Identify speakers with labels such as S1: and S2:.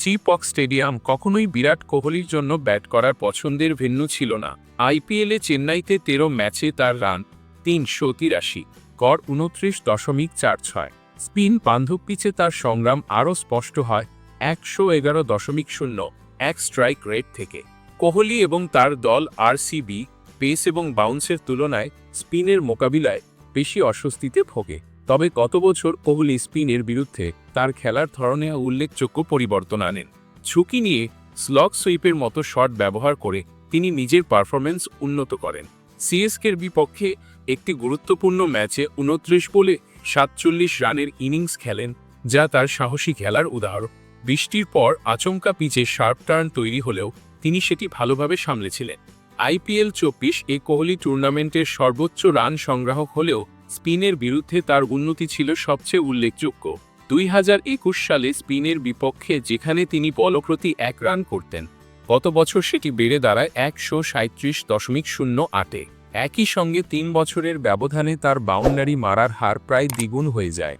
S1: Chipko stadium কখনোই বিরাট কোহলির জন্য ব্যাট করার পছন্দের ভেন্যু ছিল না। আইপিএলে চেন্নাইতে তেরো ম্যাচে তার রান তিনশো তিরাশি গড় উনত্রিশ দশমিক চার ছয়। স্পিন বান্ধব পিচে তার সংগ্রাম আরও স্পষ্ট হয়, একশো এগারো দশমিক শূন্য, এক স্ট্রাইক রেট থেকে। কোহলি এবং তার দল আরসিবি, পেস এবং বাউন্সের তুলনায় স্পিনের মোকাবিলায় বেশি অস্বস্তিতে ভোগে। তবে গত বছর কোহলি স্পিনের বিরুদ্ধে তার খেলার ধরনে উল্লেখযোগ্য পরিবর্তন আনেন। ঝুঁকি নিয়ে স্লগ সুইপের মতো শট ব্যবহার করে তিনি নিজের পারফরম্যান্স উন্নত করেন। সিএসকের বিপক্ষে একটি গুরুত্বপূর্ণ ম্যাচে উনত্রিশ বলে সাতচল্লিশ রানের ইনিংস খেলেন, যা তার সাহসী খেলার উদাহরণ। বৃষ্টির পর আচমকা পিচে শার্প টার্ন তৈরি হলেও তিনি সেটি ভালোভাবে সামলেছিলেন। আইপিএল চব্বিশ এ কোহলি টুর্নামেন্টের সর্বোচ্চ রান সংগ্রাহক হলেও স্পিনের বিরুদ্ধে তার উন্নতি ছিল সবচেয়ে উল্লেখযোগ্য। দুই হাজার একুশ সালে স্পিনের বিপক্ষে যেখানে তিনি বলপ্রতি এক রান করতেন, গত বছর সেটি বেড়ে দাঁড়ায় একশো সাঁত্রিশ দশমিক শূন্য আটে। একই সঙ্গে তিন বছরের ব্যবধানে তার বাউন্ডারি মারার হার প্রায় দ্বিগুণ হয়ে যায়।